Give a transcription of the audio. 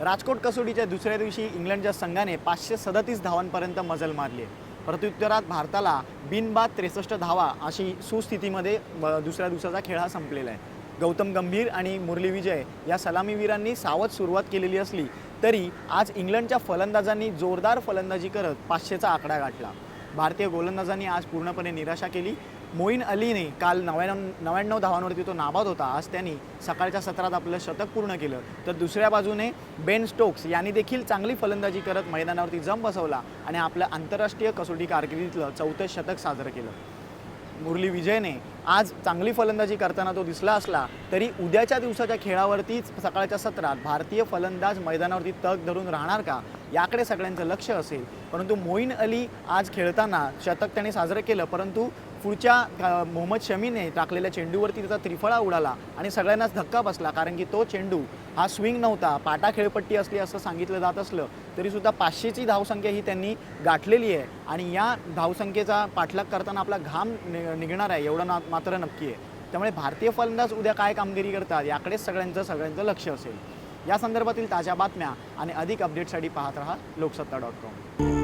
राजकोट कसोटीच्या दुसऱ्या दिवशी इंग्लंडच्या संघाने पाचशे सदतीस धावांपर्यंत मजल मारली आहे. प्रत्युत्तरात भारताला बिनबाद त्रेसष्ट धावा अशी सुस्थितीमध्ये ब- दुसऱ्या दिवसाचा खेळ हा संपलेला आहे. गौतम गंभीर आणि मुरली विजय या सलामीवीरांनी सावध सुरुवात केलेली असली तरी आज इंग्लंडच्या फलंदाजांनी जोरदार फलंदाजी करत पाचशेचा आकडा गाठला. भारतीय गोलंदाजांनी आज पूर्णपणे निराशा केली. मोईन अलीने काल नव्याण्णव नव्याण्णव धावांवरती तो नाबाद होता. आज त्यांनी सकाळच्या सत्रात आपलं शतक पूर्ण केलं. तर दुसऱ्या बाजूने बेन स्टोक्स यांनी देखील चांगली फलंदाजी करत मैदानावरती जम बसवला आणि आपलं आंतरराष्ट्रीय कसोटी कारकिर्दीतलं चौथं शतक साजरं केलं. मुरली विजयने आज चांगली फलंदाजी करताना तो दिसला असला तरी उद्याच्या दिवसाच्या खेळावरतीच सकाळच्या सत्रात भारतीय फलंदाज मैदानावरती तग धरून राहणार का याकडे सगळ्यांचं लक्ष असेल. परंतु मोईन अली आज खेळताना शतक त्याने साजरं केलं परंतु पुढच्या मोहम्मद शमीने टाकलेल्या चेंडूवरती त्याचा त्रिफळा उडाला आणि सगळ्यांनाच धक्का बसला कारण की तो चेंडू हा स्विंग नव्हता पाटा खेळपट्टी असली असं सांगितलं जात असलं तरीसुद्धा पाचशेची धावसंख्या ही त्यांनी गाठलेली आहे आणि या धावसंख्येचा पाठलाग करताना आपला घाम नि- निघणार आहे एवढं ना मात्र नक्की आहे. त्यामुळे भारतीय फलंदाज उद्या काय कामगिरी करतात याकडेच सगळ्यांचं सगळ्यांचं लक्ष असेल. या संदर्भातील ताज्या बातम्या आणि अधिक अपडेटसाठी पाहत रहा लोकसत्ता डॉट कॉम.